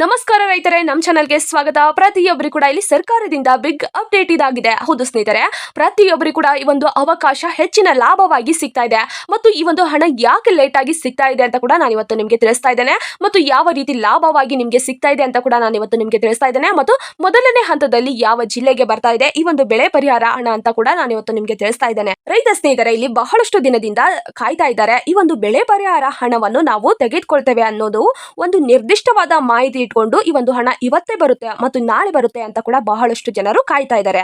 ನಮಸ್ಕಾರ ರೈತರೇ ನಮ್ಮ ಚಾನಲ್ಗೆ ಸ್ವಾಗತ. ಪ್ರತಿಯೊಬ್ಬರು ಕೂಡ ಇಲ್ಲಿ ಸರ್ಕಾರದಿಂದ ಬಿಗ್ ಅಪ್ಡೇಟ್ ಇದಾಗಿದೆ. ಹೌದು ಸ್ನೇಹಿತರೆ ಪ್ರತಿಯೊಬ್ಬರಿಗೂ ಕೂಡ ಈ ಒಂದು ಅವಕಾಶ ಹೆಚ್ಚಿನ ಲಾಭವಾಗಿ ಸಿಗ್ತಾ ಇದೆ. ಮತ್ತು ಈ ಒಂದು ಹಣ ಯಾಕೆ ಲೇಟ್ ಆಗಿ ಸಿಗ್ತಾ ಇದೆ ಅಂತ ಕೂಡ ನಾನು ಇವತ್ತು ನಿಮಗೆ ತಿಳಿಸ್ತಾ ಇದ್ದೇನೆ. ಮತ್ತು ಯಾವ ರೀತಿ ಲಾಭವಾಗಿ ನಿಮಗೆ ಸಿಗ್ತಾ ಇದೆ ಅಂತ ಕೂಡ ನಾನು ಇವತ್ತು ನಿಮಗೆ ತಿಳಿಸ್ತಾ ಇದ್ದೇನೆ. ಮತ್ತು ಮೊದಲನೇ ಹಂತದಲ್ಲಿ ಯಾವ ಜಿಲ್ಲೆಗೆ ಬರ್ತಾ ಇದೆ, ಈ ಒಂದು ಬೆಳೆ ಪರಿಹಾರ ಹಣ ಅಂತ ಕೂಡ ನಾನು ಇವತ್ತು ನಿಮಗೆ ತಿಳಿಸ್ತಾ ಇದ್ದೇನೆ. ರೈತ ಸ್ನೇಹಿತರೆ, ಇಲ್ಲಿ ಬಹಳಷ್ಟು ದಿನದಿಂದ ಕಾಯ್ತಾ ಇದ್ದಾರೆ. ಈ ಒಂದು ಬೆಳೆ ಪರಿಹಾರ ಹಣವನ್ನು ನಾವು ತೆಗೆದುಕೊಳ್ತೇವೆ ಅನ್ನೋದು ಒಂದು ನಿರ್ದಿಷ್ಟವಾದ ಮಾಹಿತಿ ಇಟ್ಕೊಂಡು ಈ ಒಂದು ಹಣ ಇವತ್ತೇ ಬರುತ್ತೆ ಮತ್ತು ನಾಳೆ ಬರುತ್ತೆ ಅಂತ ಕೂಡ ಬಹಳಷ್ಟು ಜನರು ಕಾಯ್ತಾ ಇದ್ದಾರೆ.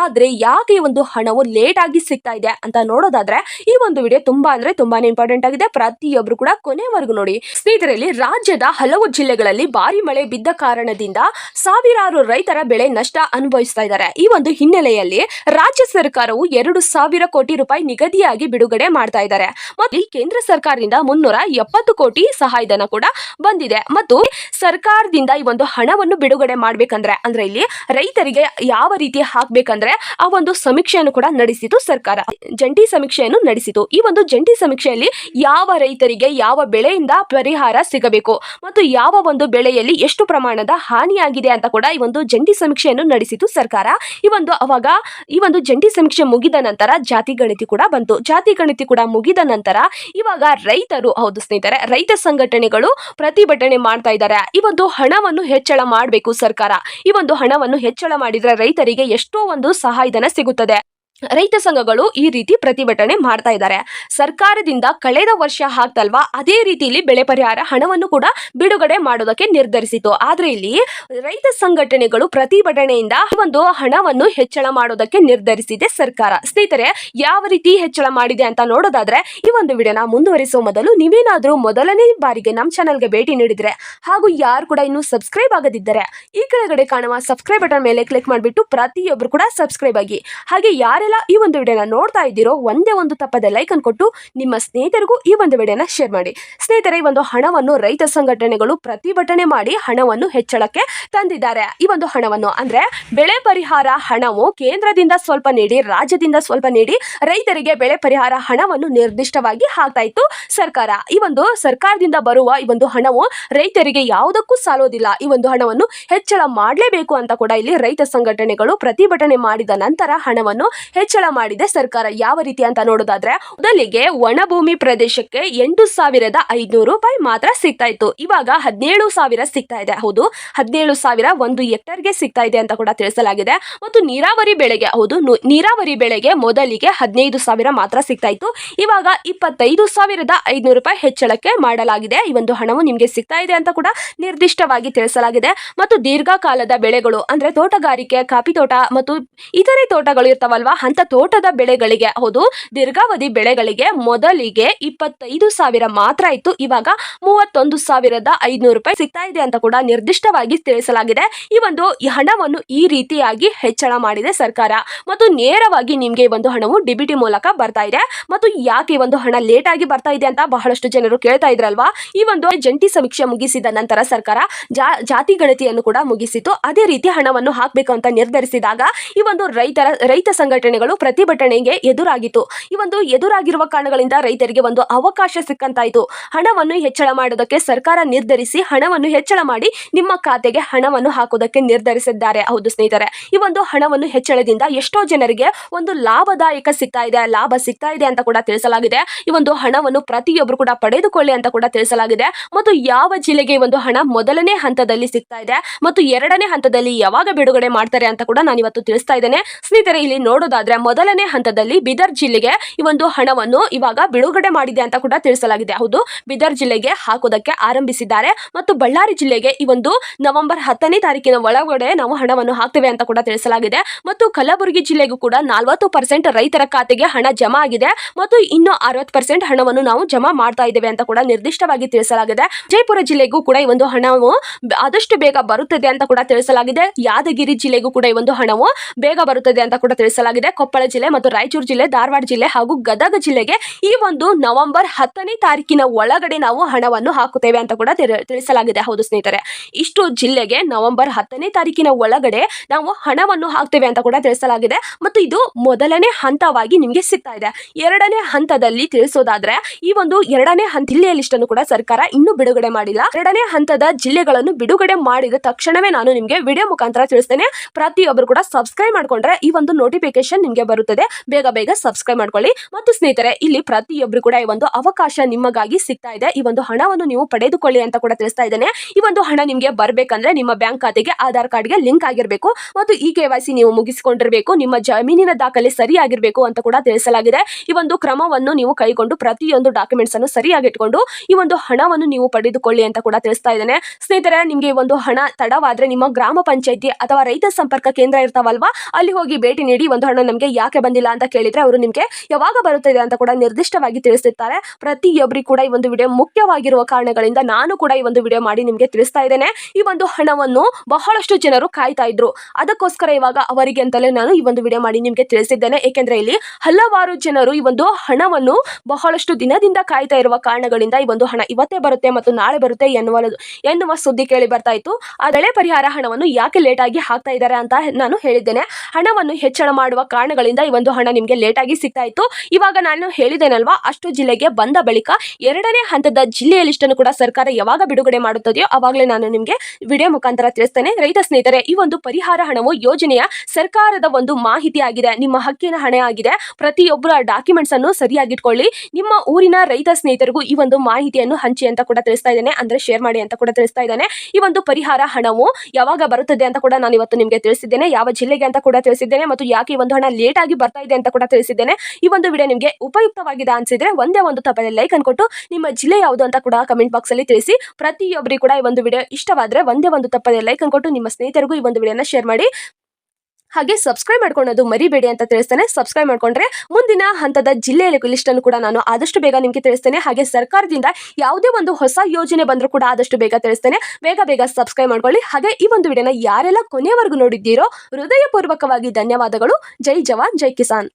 ಆದ್ರೆ ಯಾಕೆ ಈ ಒಂದು ಹಣವು ಲೇಟ್ ಆಗಿ ಸಿಗ್ತಾ ಇದೆ ಅಂತ ನೋಡೋದಾದ್ರೆ ಈ ಒಂದು ವಿಡಿಯೋ ತುಂಬಾ ಅಂದ್ರೆ ತುಂಬಾನೇ ಇಂಪಾರ್ಟೆಂಟ್ ಆಗಿದೆ. ಪ್ರತಿಯೊಬ್ರು ಕೂಡ ಕೊನೆವರೆಗೂ ನೋಡಿ. ಸ್ನೇಹಿತರಲ್ಲಿ ರಾಜ್ಯದ ಹಲವು ಜಿಲ್ಲೆಗಳಲ್ಲಿ ಭಾರಿ ಮಳೆ ಬಿದ್ದ ಕಾರಣದಿಂದ ಸಾವಿರಾರು ರೈತರ ಬೆಳೆ ನಷ್ಟ ಅನುಭವಿಸ್ತಾ ಇದ್ದಾರೆ. ಈ ಒಂದು ಹಿನ್ನೆಲೆಯಲ್ಲಿ ರಾಜ್ಯ ಸರ್ಕಾರವು ಎರಡು ಸಾವಿರ ಕೋಟಿ ರೂಪಾಯಿ ನಿಗದಿಯಾಗಿ ಬಿಡುಗಡೆ ಮಾಡ್ತಾ ಇದ್ದಾರೆ. ಮತ್ತು ಕೇಂದ್ರ ಸರ್ಕಾರದಿಂದ ಮುನ್ನೂರ ಎಪ್ಪತ್ತು ಕೋಟಿ ಸಹಾಯಧನ ಕೂಡ ಬಂದಿದೆ. ಮತ್ತು ಸರ್ಕಾರದಿಂದ ಈ ಒಂದು ಹಣವನ್ನು ಬಿಡುಗಡೆ ಮಾಡ್ಬೇಕಂದ್ರೆ, ಅಂದ್ರೆ ಇಲ್ಲಿ ರೈತರಿಗೆ ಯಾವ ರೀತಿ ಹಾಕ್ಬೇಕಂದ್ರೆ ಆ ಒಂದು ಸಮೀಕ್ಷೆಯನ್ನು ಕೂಡ ನಡೆಸಿತು ಸರ್ಕಾರ. ಜಂಟಿ ಸಮೀಕ್ಷೆಯನ್ನು ನಡೆಸಿತು. ಈ ಒಂದು ಜಂಟಿ ಸಮೀಕ್ಷೆಯಲ್ಲಿ ಯಾವ ರೈತರಿಗೆ ಯಾವ ಬೆಳೆಯಿಂದ ಪರಿಹಾರ ಸಿಗಬೇಕು ಮತ್ತು ಯಾವ ಒಂದು ಬೆಳೆಯಲ್ಲಿ ಎಷ್ಟು ಪ್ರಮಾಣದ ಹಾನಿಯಾಗಿದೆ ಅಂತ ಕೂಡ ಈ ಒಂದು ಜಂಟಿ ಸಮೀಕ್ಷೆಯನ್ನು ನಡೆಸಿತು ಸರ್ಕಾರ. ಈ ಒಂದು ಅವಾಗ ಈ ಒಂದು ಜಂಟಿ ಸಮೀಕ್ಷೆ ಮುಗಿದ ನಂತರ ಜಾತಿ ಗಣತಿ ಕೂಡ ಬಂತು. ಜಾತಿ ಗಣತಿ ಕೂಡ ಮುಗಿದ ನಂತರ ಇವಾಗ ರೈತರು, ಹೌದು ಸ್ನೇಹಿತರೆ, ರೈತ ಸಂಘಟನೆಗಳು ಪ್ರತಿಭಟನೆ ಮಾಡ್ತಾ ಇದ್ದಾರೆ. ಈ ಒಂದು ಹಣವನ್ನು ಹೆಚ್ಚಳ ಮಾಡಬೇಕು ಸರ್ಕಾರ. ಈ ಒಂದು ಹಣವನ್ನು ಹೆಚ್ಚಳ ಮಾಡಿದ್ರೆ ರೈತರಿಗೆ ಎಷ್ಟೋ ಒಂದು ಸಹಾಯಧನ ಸಿಗುತ್ತದೆ. ರೈತ ಸಂಘಗಳು ಈ ರೀತಿ ಪ್ರತಿಭಟನೆ ಮಾಡ್ತಾ ಇದ್ದಾರೆ. ಸರ್ಕಾರದಿಂದ ಕಳೆದ ವರ್ಷ ಹಾಕ್ತಲ್ವಾ ಅದೇ ರೀತಿಯಲ್ಲಿ ಬೆಳೆ ಪರಿಹಾರ ಹಣವನ್ನು ಕೂಡ ಬಿಡುಗಡೆ ಮಾಡೋದಕ್ಕೆ ನಿರ್ಧರಿಸಿತು ಆದ್ರೆ ಇಲ್ಲಿ ರೈತ ಸಂಘಟನೆಗಳು ಪ್ರತಿಭಟನೆಯಿಂದ ಒಂದು ಹಣವನ್ನು ಹೆಚ್ಚಳ ಮಾಡೋದಕ್ಕೆ ನಿರ್ಧರಿಸಿದೆ ಸರ್ಕಾರ. ಸ್ನೇಹಿತರೆ, ಯಾವ ರೀತಿ ಹೆಚ್ಚಳ ಮಾಡಿದೆ ಅಂತ ನೋಡೋದಾದ್ರೆ, ಈ ಒಂದು ವಿಡಿಯೋನ ಮುಂದುವರಿಸುವ ಮೊದಲು ನೀವೇನಾದರೂ ಮೊದಲನೇ ಬಾರಿಗೆ ನಮ್ಮ ಚಾನಲ್ಗೆ ಭೇಟಿ ನೀಡಿದ್ರೆ ಹಾಗೂ ಯಾರು ಕೂಡ ಇನ್ನೂ ಸಬ್ಸ್ಕ್ರೈಬ್ ಆಗದಿದ್ದರೆ, ಈ ಕೆಳಗಡೆ ಕಾಣುವ ಸಬ್ಸ್ಕ್ರೈಬ್ ಬಟನ್ ಮೇಲೆ ಕ್ಲಿಕ್ ಮಾಡಿಬಿಟ್ಟು ಪ್ರತಿಯೊಬ್ಬರು ಕೂಡ ಸಬ್ಸ್ಕ್ರೈಬ್ ಆಗಿ. ಹಾಗೆ ಯಾರೆಲ್ಲ ಈ ಒಂದು ವಿಡಿಯೋನ ನೋಡ್ತಾ ಇದ್ದೀರೋ, ಒಂದೇ ಒಂದು ತಪ್ಪದ ಲೈಕ್ ಕೊಟ್ಟು ನಿಮ್ಮ ಸ್ನೇಹಿತರಿಗೂ ಈ ಒಂದು ವಿಡಿಯೋನ ಶೇರ್ ಮಾಡಿ. ಸ್ನೇಹಿತರೆ, ಈ ಒಂದು ಹಣವನ್ನು ರೈತ ಸಂಘಟನೆಗಳು ಪ್ರತಿಭಟನೆ ಮಾಡಿ ಹಣವನ್ನು ಹೆಚ್ಚಳಕ್ಕೆ ತಂದಿದ್ದಾರೆ. ಈ ಒಂದು ಹಣವನ್ನು ಅಂದ್ರೆ ಬೆಳೆ ಪರಿಹಾರ ಹಣವು ಕೇಂದ್ರದಿಂದ ಸ್ವಲ್ಪ ನೀಡಿ, ರಾಜ್ಯದಿಂದ ಸ್ವಲ್ಪ ನೀಡಿ ರೈತರಿಗೆ ಬೆಳೆ ಪರಿಹಾರ ಹಣವನ್ನು ನಿರ್ದಿಷ್ಟವಾಗಿ ಹಾಕ್ತಾ ಇತ್ತು ಸರ್ಕಾರ. ಈ ಒಂದು ಸರ್ಕಾರದಿಂದ ಬರುವ ಈ ಒಂದು ಹಣವು ರೈತರಿಗೆ ಯಾವುದಕ್ಕೂ ಸಾಲೋದಿಲ್ಲ. ಈ ಒಂದು ಹಣವನ್ನು ಹೆಚ್ಚಳ ಮಾಡಲೇಬೇಕು ಅಂತ ಕೂಡ ಇಲ್ಲಿ ರೈತ ಸಂಘಟನೆಗಳು ಪ್ರತಿಭಟನೆ ಮಾಡಿದ ನಂತರ ಹಣವನ್ನು ಹೆಚ್ಚಳ ಮಾಡಿದೆ ಸರ್ಕಾರ. ಯಾವ ರೀತಿ ಅಂತ ನೋಡೋದಾದ್ರೆ, ಮೊದಲಿಗೆ ಒಣಭೂಮಿ ಪ್ರದೇಶಕ್ಕೆ ಎಂಟು ಸಾವಿರದ ಐದುನೂರು ರೂಪಾಯಿ ಮಾತ್ರ ಸಿಗ್ತಾ ಇತ್ತು. ಇವಾಗ ಹದಿನೇಳು ಸಾವಿರ ಸಿಗ್ತಾ ಇದೆ. ಹೌದು, ಹದಿನೇಳು ಸಾವಿರ ಒಂದು ಹೆಕ್ಟರ್ಗೆ ಸಿಗ್ತಾ ಇದೆ ಅಂತ ಕೂಡ ತಿಳಿಸಲಾಗಿದೆ. ಮತ್ತು ನೀರಾವರಿ ಬೆಳೆಗೆ, ಹೌದು ನೀರಾವರಿ ಬೆಳೆಗೆ ಮೊದಲಿಗೆ ಹದಿನೈದು ಸಾವಿರ ಮಾತ್ರ ಸಿಗ್ತಾ ಇತ್ತು. ಇವಾಗ ಇಪ್ಪತ್ತೈದು ಸಾವಿರದ ಐದುನೂರು ರೂಪಾಯಿ ಹೆಚ್ಚಳಕ್ಕೆ ಮಾಡಲಾಗಿದೆ. ಈ ಒಂದು ಹಣವು ನಿಮಗೆ ಸಿಗ್ತಾ ಇದೆ ಅಂತ ಕೂಡ ನಿರ್ದಿಷ್ಟವಾಗಿ ತಿಳಿಸಲಾಗಿದೆ. ಮತ್ತು ದೀರ್ಘಕಾಲದ ಬೆಳೆಗಳು, ಅಂದ್ರೆ ತೋಟಗಾರಿಕೆ ಕಾಫಿ ತೋಟ ಮತ್ತು ಇತರೆ ತೋಟಗಳು ಇರ್ತಾವಲ್ವಾ ಅಂತ ತೋಟದ ಬೆಳೆಗಳಿಗೆ, ಹೌದು, ದೀರ್ಘಾವಧಿ ಬೆಳೆಗಳಿಗೆ ಮೊದಲಿಗೆ ಇಪ್ಪತ್ತೈದು ಸಾವಿರ ಮಾತ್ರ ಇತ್ತು. ಇವಾಗ ಮೂವತ್ತೊಂದು ಸಾವಿರದ ಐದುನೂರು ರೂಪಾಯಿ ಸಿಗ್ತಾ ಇದೆ ಅಂತ ಕೂಡ ನಿರ್ದಿಷ್ಟವಾಗಿ ತಿಳಿಸಲಾಗಿದೆ. ಈ ಒಂದು ಹಣವನ್ನು ಈ ರೀತಿಯಾಗಿ ಹೆಚ್ಚಳ ಮಾಡಿದೆ ಸರ್ಕಾರ. ಮತ್ತು ನೇರವಾಗಿ ನಿಮಗೆ ಒಂದು ಹಣವು ಡಿಬಿಟಿ ಮೂಲಕ ಬರ್ತಾ ಇದೆ. ಮತ್ತು ಯಾಕೆ ಈ ಒಂದು ಹಣ ಲೇಟ್ ಆಗಿ ಬರ್ತಾ ಇದೆ ಅಂತ ಬಹಳಷ್ಟು ಜನರು ಕೇಳ್ತಾ ಇದ್ರಲ್ವಾ? ಈ ಒಂದು ಜಂಟಿ ಸಮೀಕ್ಷೆ ಮುಗಿಸಿದ ನಂತರ ಸರ್ಕಾರ ಜಾತಿ ಗಣತಿಯನ್ನು ಕೂಡ ಮುಗಿಸಿತು ಅದೇ ರೀತಿ ಹಣವನ್ನು ಹಾಕಬೇಕು ಅಂತ ನಿರ್ಧರಿಸಿದಾಗ ಈ ಒಂದು ರೈತರ, ರೈತ ಸಂಘಟನೆಗಳು ಪ್ರತಿಭಟನೆಗೆ ಎದುರಾಗಿತ್ತು. ಈ ಒಂದು ಎದುರಾಗಿರುವ ಕಾರಣಗಳಿಂದ ರೈತರಿಗೆ ಒಂದು ಅವಕಾಶ ಸಿಕ್ಕಂತಾಯಿತು. ಹಣವನ್ನು ಹೆಚ್ಚಳ ಮಾಡೋದಕ್ಕೆ ಸರ್ಕಾರ ನಿರ್ಧರಿಸಿ, ಹಣವನ್ನು ಹೆಚ್ಚಳ ಮಾಡಿ ನಿಮ್ಮ ಖಾತೆಗೆ ಹಣವನ್ನು ಹಾಕೋದಕ್ಕೆ ನಿರ್ಧರಿಸಿದ್ದಾರೆ. ಹೌದು ಸ್ನೇಹಿತರೆ, ಈ ಒಂದು ಹಣವನ್ನು ಹೆಚ್ಚಳದಿಂದ ಎಷ್ಟೋ ಜನರಿಗೆ ಒಂದು ಲಾಭದಾಯಕ ಸಿಗ್ತಾ ಇದೆ. ಲಾಭ ಸಿಗ್ತಾ ಇದೆ ಅಂತ ಕೂಡ ತಿಳಿಸಲಾಗಿದೆ. ಈ ಒಂದು ಹಣವನ್ನು ಪ್ರತಿಯೊಬ್ಬರು ಕೂಡ ಪಡೆದುಕೊಳ್ಳಿ ಅಂತ ಕೂಡ ತಿಳಿಸಲಾಗಿದೆ. ಮತ್ತು ಯಾವ ಜಿಲ್ಲೆಗೆ ಒಂದು ಹಣ ಮೊದಲನೇ ಹಂತದಲ್ಲಿ ಸಿಗ್ತಾ ಇದೆ ಮತ್ತು ಎರಡನೇ ಹಂತದಲ್ಲಿ ಯಾವಾಗ ಬಿಡುಗಡೆ ಮಾಡ್ತಾರೆ ಅಂತ ಕೂಡ ನಾನು ಇವತ್ತು ತಿಳಿಸ್ತಾ ಇದ್ದೇನೆ. ಸ್ನೇಹಿತರೆ, ಇಲ್ಲಿ ನೋಡೋದಾದ್ರೆ ಮೊದಲನೇ ಹಂತದಲ್ಲಿ ಬೀದರ್ ಜಿಲ್ಲೆಗೆ ಈ ಒಂದು ಹಣವನ್ನು ಇವಾಗ ಬಿಡುಗಡೆ ಮಾಡಿದೆ ಅಂತ ಕೂಡ ತಿಳಿಸಲಾಗಿದೆ. ಹೌದು, ಬೀದರ್ ಜಿಲ್ಲೆಗೆ ಹಾಕೋದಕ್ಕೆ ಆರಂಭಿಸಿದ್ದಾರೆ ಮತ್ತು ಬಳ್ಳಾರಿ ಜಿಲ್ಲೆಗೆ ಈ ಒಂದು ನವೆಂಬರ್ ಹತ್ತನೇ ತಾರೀಕಿನ ಒಳಗಡೆ ನಾವು ಹಣವನ್ನು ಹಾಕ್ತೇವೆ ಅಂತ ಕೂಡ ತಿಳಿಸಲಾಗಿದೆ. ಮತ್ತು ಕಲಬುರಗಿ ಜಿಲ್ಲೆಗೂ ಕೂಡ ನಲ್ವತ್ತು ಪರ್ಸೆಂಟ್ ರೈತರ ಖಾತೆಗೆ ಹಣ ಜಮಾ ಆಗಿದೆ ಮತ್ತು ಇನ್ನು ಅರವತ್ತು ಪರ್ಸೆಂಟ್ ಹಣವನ್ನು ನಾವು ಜಮಾ ಮಾಡ್ತಾ ಇದ್ದೇವೆ ಅಂತ ಕೂಡ ನಿರ್ದಿಷ್ಟವಾಗಿ ತಿಳಿಸಲಾಗಿದೆ. ಜೈಪುರ ಜಿಲ್ಲೆಗೂ ಕೂಡ ಈ ಒಂದು ಹಣವು ಆದಷ್ಟು ಬೇಗ ಬರುತ್ತದೆ ಅಂತ ಕೂಡ ತಿಳಿಸಲಾಗಿದೆ. ಯಾದಗಿರಿ ಜಿಲ್ಲೆಗೂ ಕೂಡ ಈ ಒಂದು ಹಣವು ಬೇಗ ಬರುತ್ತದೆ ಅಂತ ಕೂಡ ತಿಳಿಸಲಾಗಿದೆ. ಕೊಪ್ಪಳ ಜಿಲ್ಲೆ ಮತ್ತು ರಾಯಚೂರು ಜಿಲ್ಲೆ, ಧಾರವಾಡ ಜಿಲ್ಲೆ ಹಾಗೂ ಗದಗ ಜಿಲ್ಲೆಗೆ ಈ ಒಂದು ನವೆಂಬರ್ ಹತ್ತನೇ ತಾರೀಕಿನ ಒಳಗಡೆ ನಾವು ಹಣವನ್ನು ಹಾಕುತ್ತೇವೆ ಅಂತ ಕೂಡ ತಿಳಿ- ತಿಳಿಸಲಾಗಿದೆ. ಹೌದು ಸ್ನೇಹಿತರೆ, ಇಷ್ಟು ಜಿಲ್ಲೆಗೆ ನವೆಂಬರ್ ಹತ್ತನೇ ತಾರೀಕಿನ ಒಳಗಡೆ ನಾವು ಹಣವನ್ನು ಹಾಕ್ತೇವೆ ಅಂತ ಕೂಡ ತಿಳಿಸಲಾಗಿದೆ. ಮತ್ತು ಇದು ಮೊದಲನೇ ಹಂತವಾಗಿ ನಿಮಗೆ ಸಿಗ್ತಾ ಇದೆ. ಎರಡನೇ ಹಂತದಲ್ಲಿ ತಿಳಿಸೋದಾದ್ರೆ, ಈ ಒಂದು ಎರಡನೇ ಹಂತ ಜಿಲ್ಲೆಯ ಲಿಸ್ಟ್ ಅನ್ನು ಕೂಡ ಸರ್ಕಾರ ಇನ್ನೂ ಬಿಡುಗಡೆ ಮಾಡಿಲ್ಲ. ಎರಡನೇ ಹಂತದ ಜಿಲ್ಲೆಗಳನ್ನು ಬಿಡುಗಡೆ ಮಾಡಿದ ತಕ್ಷಣವೇ ನಾನು ನಿಮಗೆ ವಿಡಿಯೋ ಮುಖಾಂತರ ತಿಳಿಸ್ತೇನೆ. ಪ್ರತಿಯೊಬ್ಬರು ಕೂಡ ಸಬ್ಸ್ಕ್ರೈಬ್ ಮಾಡ್ಕೊಂಡ್ರೆ ಈ ಒಂದು ನೋಟಿಫಿಕೇಶನ್ ನಿಮಗೆ ಬರುತ್ತದೆ. ಬೇಗ ಬೇಗ ಸಬ್ಸ್ಕ್ರೈಬ್ ಮಾಡ್ಕೊಳ್ಳಿ. ಮತ್ತು ಸ್ನೇಹಿತರೆ, ಇಲ್ಲಿ ಪ್ರತಿಯೊಬ್ಬರು ಕೂಡ ಈ ಒಂದು ಅವಕಾಶ ನಿಮಗಾಗಿ ಸಿಗ್ತಾ ಇದೆ. ಈ ಒಂದು ಹಣವನ್ನು ನೀವು ಪಡೆದುಕೊಳ್ಳಿ ಅಂತ ಕೂಡ ತಿಳಿಸ್ತಾ ಇದ್ದೇನೆ. ಈ ಒಂದು ಹಣ ನಿಮಗೆ ಬರಬೇಕಂದ್ರೆ ನಿಮ್ಮ ಬ್ಯಾಂಕ್ ಖಾತೆಗೆ ಆಧಾರ್ ಕಾರ್ಡ್ಗೆ ಲಿಂಕ್ ಆಗಿರಬೇಕು. ಮತ್ತು ಈ ಕೆ ನೀವು ಮುಗಿಸಿಕೊಂಡಿರಬೇಕು. ನಿಮ್ಮ ಜಮೀನಿನ ದಾಖಲೆ ಸರಿಯಾಗಿರಬೇಕು ಅಂತ ಕೂಡ ತಿಳಿಸಲಾಗಿದೆ. ಈ ಒಂದು ಕ್ರಮವನ್ನು ನೀವು ಕೈಗೊಂಡು ಪ್ರತಿಯೊಂದು ಡಾಕ್ಯುಮೆಂಟ್ಸ್ ಅನ್ನು ಸರಿಯಾಗಿ ಇಟ್ಕೊಂಡು ಈ ಒಂದು ಹಣವನ್ನು ನೀವು ಪಡೆದುಕೊಳ್ಳಿ ಅಂತ ಕೂಡ ತಿಳಿಸ್ತಾ ಇದ್ದೇನೆ. ಸ್ನೇಹಿತರೆ, ನಿಮಗೆ ಈ ಒಂದು ಹಣ ತಡವಾದ್ರೆ ನಿಮ್ಮ ಗ್ರಾಮ ಪಂಚಾಯಿತಿ ಅಥವಾ ರೈತ ಸಂಪರ್ಕ ಕೇಂದ್ರ ಇರ್ತಾವಲ್ವಾ? ಅಲ್ಲಿ ಹೋಗಿ ಭೇಟಿ ನೀಡಿ ಒಂದು ಹಣ ನಮಗೆ ಯಾಕೆ ಬಂದಿಲ್ಲ ಅಂತ ಕೇಳಿದ್ರೆ ಅವರು ನಿಮಗೆ ಯಾವಾಗ ಬರುತ್ತಿದೆ ಅಂತ ಕೂಡ ನಿರ್ದಿಷ್ಟವಾಗಿ ತಿಳಿಸಿರ್ತಾರೆ ಪ್ರತಿಯೊಬ್ಬರಿಗೂ ಕೂಡ ಈ ಒಂದು ವಿಡಿಯೋ ಮುಖ್ಯವಾಗಿರುವ ಕಾರಣಗಳಿಂದ ನಾನು ಕೂಡ ಈ ಒಂದು ವಿಡಿಯೋ ಮಾಡಿ ನಿಮಗೆ ತಿಳಿಸ್ತಾ ಇದ್ದೇನೆ. ಈ ಒಂದು ಹಣವನ್ನು ಬಹಳಷ್ಟು ಜನರು ಕಾಯ್ತಾ ಇದ್ರು. ಅದಕ್ಕೋಸ್ಕರ ಇವಾಗ ಅವರಿಗೆ ಅಂತಲೇ ನಾನು ಈ ಒಂದು ವಿಡಿಯೋ ಮಾಡಿ ನಿಮಗೆ ತಿಳಿಸಿದ್ದೇನೆ. ಏಕೆಂದರೆ ಇಲ್ಲಿ ಹಲವಾರು ಜನರು ಈ ಒಂದು ಹಣವನ್ನು ಬಹಳಷ್ಟು ದಿನದಿಂದ ಕಾಯ್ತಾ ಇರುವ ಕಾರಣಗಳಿಂದ ಈ ಒಂದು ಹಣ ಇವತ್ತೇ ಬರುತ್ತೆ ಮತ್ತು ನಾಳೆ ಬರುತ್ತೆ ಎನ್ನುವ ಎನ್ನುವ ಸುದ್ದಿ ಕೇಳಿ ಬರ್ತಾ ಇತ್ತು. ಆ ಬೆಳೆ ಪರಿಹಾರ ಹಣವನ್ನು ಯಾಕೆ ಲೇಟಾಗಿ ಹಾಕ್ತಾ ಇದ್ದಾರೆ ಅಂತ ನಾನು ಹೇಳಿದ್ದೇನೆ. ಹಣವನ್ನು ಹೆಚ್ಚಳ ಮಾಡುವ ಕಾರಣಗಳಿಂದ ಈ ಒಂದು ಹಣ ನಿಮಗೆ ಲೇಟಾಗಿ ಸಿಗ್ತಾ ಇತ್ತು ಇವಾಗ ನಾನು ಹೇಳಿದ್ದೇನಲ್ವಾ ಅಷ್ಟು ಜಿಲ್ಲೆಗೆ ಬಂದ ಬಳಿಕ ಎರಡನೇ ಹಂತದ ಜಿಲ್ಲೆಯ ಲಿಸ್ಟ್ ಅನ್ನು ಕೂಡ ಸರ್ಕಾರ ಯಾವಾಗ ಬಿಡುಗಡೆ ಮಾಡುತ್ತದೆಯೋ ಅವಾಗಲೇ ನಾನು ನಿಮಗೆ ವಿಡಿಯೋ ಮುಖಾಂತರ ತಿಳಿಸ್ತೇನೆ. ರೈತ ಸ್ನೇಹಿತರೆ, ಈ ಒಂದು ಪರಿಹಾರ ಹಣವು ಯೋಜನೆಯ ಸರ್ಕಾರದ ಒಂದು ಮಾಹಿತಿ ಆಗಿದೆ, ನಿಮ್ಮ ಹಕ್ಕಿನ ಹಣ ಆಗಿದೆ. ಪ್ರತಿಯೊಬ್ಬರ ಡಾಕ್ಯುಮೆಂಟ್ಸ್ ಅನ್ನು ಸರಿಯಾಗಿಟ್ಕೊಳ್ಳಿ. ನಿಮ್ಮ ಊರಿನ ರೈತ ಸ್ನೇಹಿತರಿಗೂ ಈ ಒಂದು ಮಾಹಿತಿಯನ್ನು ಹಂಚಿ ಅಂತ ಕೂಡ ತಿಳಿಸ್ತಾ ಇದ್ದೇನೆ. ಅಂದ್ರೆ ಶೇರ್ ಮಾಡಿ ಅಂತ ಕೂಡ ತಿಳಿಸ್ತಾ ಇದ್ದೇನೆ. ಈ ಒಂದು ಪರಿಹಾರ ಹಣವು ಯಾವಾಗ ಬರುತ್ತದೆ ಅಂತ ಕೂಡ ನಾನು ಇವತ್ತು ನಿಮಗೆ ತಿಳಿಸಿದ್ದೇನೆ. ಯಾವ ಜಿಲ್ಲೆಗೆ ಅಂತ ಕೂಡ ತಿಳಿಸಿದ್ದೇನೆ. ಮತ್ತು ಯಾಕೆ ಈ ಒಂದು ಹಣ ಲೇಟ್ ಆಗಿ ಬರ್ತಾ ಇದೆ ಅಂತ ಕೂಡ ತಿಳಿಸಿದ್ದೇನೆ. ಈ ಒಂದು ವಿಡಿಯೋ ನಿಮಗೆ ಉಪಯುಕ್ತವಾಗಿದೆ ಅನ್ಸಿದ್ರೆ ಒಂದೇ ಒಂದು ತಪ್ಪದೆ ಲೈಕ್ ಅನ್ಕೊಟ್ಟು ನಿಮ್ಮ ಜಿಲ್ಲೆ ಯಾವುದು ಅಂತ ಕೂಡ ಕಮೆಂಟ್ ಬಾಕ್ಸ್ ಅಲ್ಲಿ ತಿಳಿಸಿ. ಪ್ರತಿಯೊಬ್ಬರಿಗೂ ಕೂಡ ಈ ಒಂದು ವಿಡಿಯೋ ಇಷ್ಟವಾದ್ರೆ ಒಂದೇ ಒಂದು ತಪ್ಪದೆ ಲೈಕ್ ಅನ್ಕೊಟ್ಟು ನಿಮ್ಮ ಸ್ನೇಹಿತರಿಗೂ ಈ ಒಂದು ವಿಡಿಯೋನ ಶೇರ್ ಮಾಡಿ. ಹಾಗೆ ಸಬ್ಸ್ಕ್ರೈಬ್ ಮಾಡ್ಕೊಳ್ಳೋದು ಮರಿಬೇಡಿ ಅಂತ ತಿಳಿಸ್ತೇನೆ. ಸಬ್ಸ್ಕ್ರೈಬ್ ಮಾಡ್ಕೊಂಡ್ರೆ ಮುಂದಿನ ಹಂತದ ಜಿಲ್ಲೆಯ ಲಿಸ್ಟ್ ಅನ್ನು ಕೂಡ ನಾನು ಆದಷ್ಟು ಬೇಗ ನಿಮಗೆ ತಿಳಿಸ್ತೇನೆ. ಹಾಗೆ ಸರ್ಕಾರದಿಂದ ಯಾವುದೇ ಒಂದು ಹೊಸ ಯೋಜನೆ ಬಂದರೂ ಕೂಡ ಆದಷ್ಟು ಬೇಗ ತಿಳಿಸ್ತೇನೆ. ಬೇಗ ಬೇಗ ಸಬ್ಸ್ಕ್ರೈಬ್ ಮಾಡ್ಕೊಳ್ಳಿ. ಹಾಗೆ ಈ ಒಂದು ವಿಡಿಯೋನ ಯಾರೆಲ್ಲ ಕೊನೆಯವರೆಗೂ ನೋಡಿದ್ದೀರೋ ಹೃದಯಪೂರ್ವಕವಾಗಿ ಧನ್ಯವಾದಗಳು. ಜೈ ಜವಾನ್, ಜೈ ಕಿಸಾನ್.